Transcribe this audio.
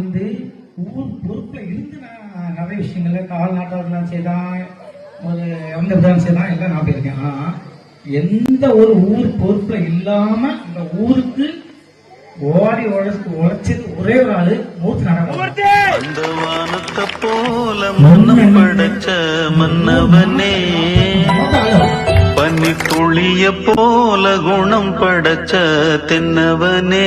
வந்து ஊர் பொறுப்புல இருந்து நான் நிறைய விஷயங்கள்ல கால் நாட்டாக செய்தான் ஒரு எந்த விதம் செய்தான் எல்லாம் நான் போயிருக்கேன். ஆனா எந்த ஒரு ஊர் பொறுப்புல இல்லாம இந்த ஊருக்கு ஓடி உழைச்சு உழைச்சது ஒரே ஒரு ஆளு மூர்த்தி வானத்தை போல மன்னம் படைச்ச மன்னவனே. பனி துளிய போல குணம் படைச்ச தென்னவனே.